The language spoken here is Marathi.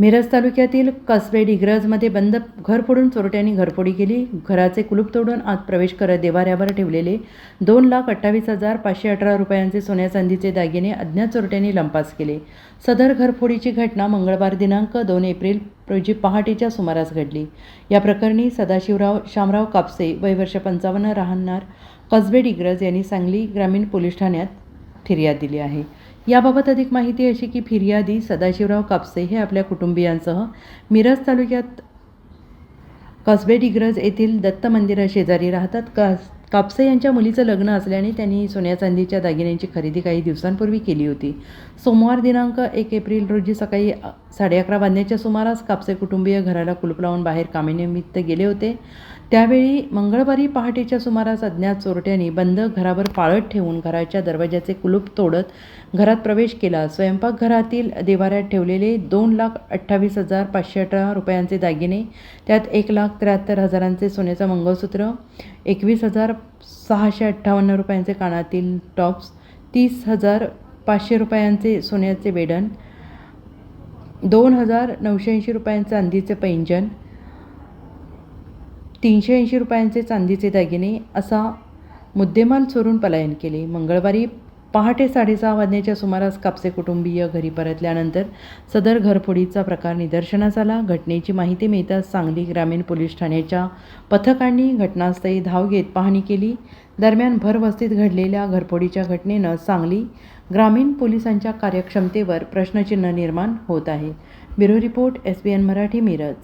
मिरज तालुक्यातील कसबे डिग्रजमध्ये बंद घर फोडून चोरट्यांनी घरफोडी केली. घराचे कुलूप तोडून आत प्रवेश करत देवाऱ्यावर ठेवलेले दोन लाख अठ्ठावीस हजार पाचशे अठरा रुपयांचे सोन्या चांदीचे दागिने अज्ञात चोरट्यांनी लंपास केले. सदर घरफोडीची घटना मंगळवार दिनांक दोन एप्रिल रोजी पहाटेच्या सुमारास घडली. या प्रकरणी सदाशिवराव शामराव कापसे वय वर्ष पंचावन्न राहणार कसबे डिग्रज यांनी सांगली ग्रामीण पोलीस ठाण्यात फिर्याद दिली आहे. याबाबत अधिक माहिती अशी की फिर्यादी सदाशिवराव कापसे हे आपल्या कुटुंबियांसह मिरज तालुक्यात कसबे डिग्रज येथील दत्त मंदिरा शेजारी राहतात. का कापसे यांच्या मुलीचं लग्न असल्याने त्यांनी सोन्या चांदीच्या दागिन्यांची खरेदी काही दिवसांपूर्वी केली होती. सोमवार दिनांक एक एप्रिल रोजी सकाळी साडे अकरा वाजण्याच्या सुमारास कापसे कुटुंबीय घराला कुलूप लावून बाहेर कामेनिमित्त गेले होते. त्यावेळी मंगळवारी पहाटेच्या सुमारास अज्ञात चोरट्यांनी बंद घरावर पाळत ठेवून घराच्या दरवाजाचे कुलूप तोडत घरात प्रवेश केला. स्वयंपाकघरातील देवाऱ्यात ठेवलेले दोन लाख अठ्ठावीस हजार पाचशे अठरा रुपयांचे दागिने त्यात एक लाख त्र्याहत्तर हजारांचे सोन्याचं मंगळसूत्र एकवीस हजार सहाशे अठ्ठावन्न रुपयांचे कानातील टॉप्स तीस हजार पाचशे रुपयांचे सोन्याचे बेडण दोन हजार नऊशे ऐंशी रुपयांचे चांदीचे पैंजण तीनशे ऐंशी रुपयांचे चांदीचे दागिने असा मुद्देमाल चोरून पलायन केले. मंगळवारी पहाटे साडेसहा वाजण्याच्या सुमारास कापसे कुटुंबीय घरी परतल्यानंतर सदर घरफोडीचा प्रकार निदर्शनास आला. घटनेची माहिती मिळताच सांगली ग्रामीण पोलीस ठाण्याच्या पथकांनी घटनास्थळी धाव घेत पाहणी केली. दरम्यान भरवस्तीत घडलेल्या घरफोडीच्या घटनेनं सांगली ग्रामीण पोलिसांच्या कार्यक्षमतेवर प्रश्नचिन्ह निर्माण होत आहे. Bureau report S B N Marathi Miraj.